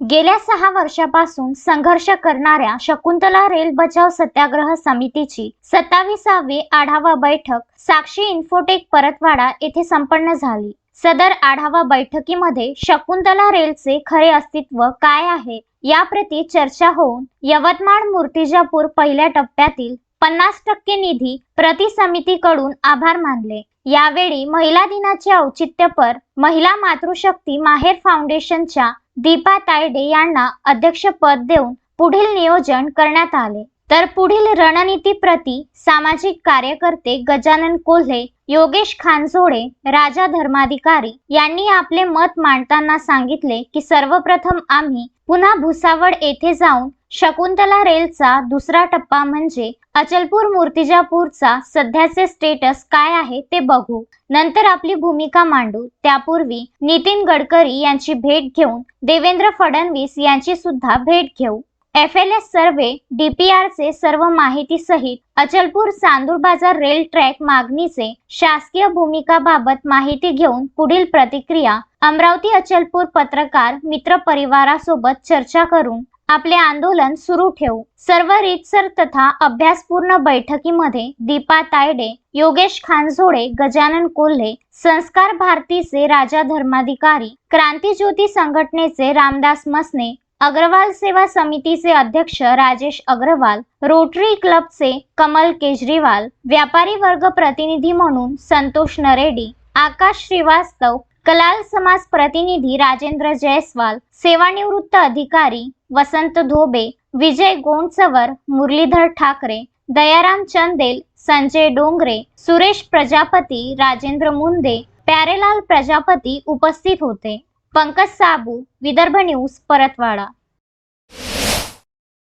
गेल्या सहा वर्षापासून संघर्ष करणाऱ्या शकुंतला रेल बचाव सत्याग्रह समितीची सत्तावीसावी आढावा बैठक साक्षी इन्फोटेक परतवाडा येथे संपन्न झाली. सदर आढावा बैठकीमध्ये शकुंतला रेलचे खरे अस्तित्व काय आहे याप्रती चर्चा होऊन यवतमाळ मूर्तिजापूर पहिल्या टप्प्यातील पन्नास टक्के निधी प्रति समितीकडून आभार मानले. यावेळी महिला दिनाचे औचित्यपर महिला मातृशक्ती माहेर फाउंडेशनच्या दीपा तायडे यांना अध्यक्षपद देऊन पुढील नियोजन करण्यात आले. तर पुढील रणनीती प्रती सामाजिक कार्यकर्ते गजानन कोल्हे योगेश खानजोडे राजा धर्माधिकारी यांनी आपले मत मांडताना सांगितले की सर्वप्रथम आम्ही पुन्हा भुसावळ येथे जाऊन शकुंतला रेलचा दुसरा टप्पा म्हणजे अचलपूर मूर्तिजापूरचा सध्याचे स्टेटस काय आहे ते बघू. नंतर आपली भूमिका मांडू. त्यापूर्वी नितीन गडकरी यांची भेट घेऊन देवेंद्र फडणवीस यांची सुद्धा भेट घेऊ. एफ एल एस सर्वे डीपीआरचे सर्व माहिती सहित अचलपूर चांदूर बाजार रेल ट्रॅक मागणीचे शासकीय भूमिकाबाबत माहिती घेऊन पुढील प्रतिक्रिया अमरावती अचलपूर पत्रकार मित्र परिवारासोबत चर्चा करून आपले आंदोलन सुरू ठेवू. सर्व रीतसर तथा अभ्यासपूर्ण बैठकीमध्ये दीपा तायडे योगेश खानझोडे गजानन कोल्हे संस्कार भारतीचे राजा धर्माधिकारी क्रांतीज्योती संघटनेचे रामदास मसने अग्रवाल सेवा समितीचे अध्यक्ष राजेश अग्रवाल रोटरी क्लबचे कमल केजरीवाल व्यापारी वर्ग प्रतिनिधी म्हणून संतोष नरेडी आकाश श्रीवास्तव कलाल समाज प्रतिनिधी राजेंद्र जयस्वाल सेवानिवृत्त अधिकारी वसंत धोबे विजय गोंडसवर मुरलीधर ठाकरे दयाराम चंदेल संजय डोंगरे सुरेश प्रजापती राजेंद्र मुंदे प्यारेलाल प्रजापती उपस्थित होते. पंकज साबू विदर्भ न्यूज परतवाडा.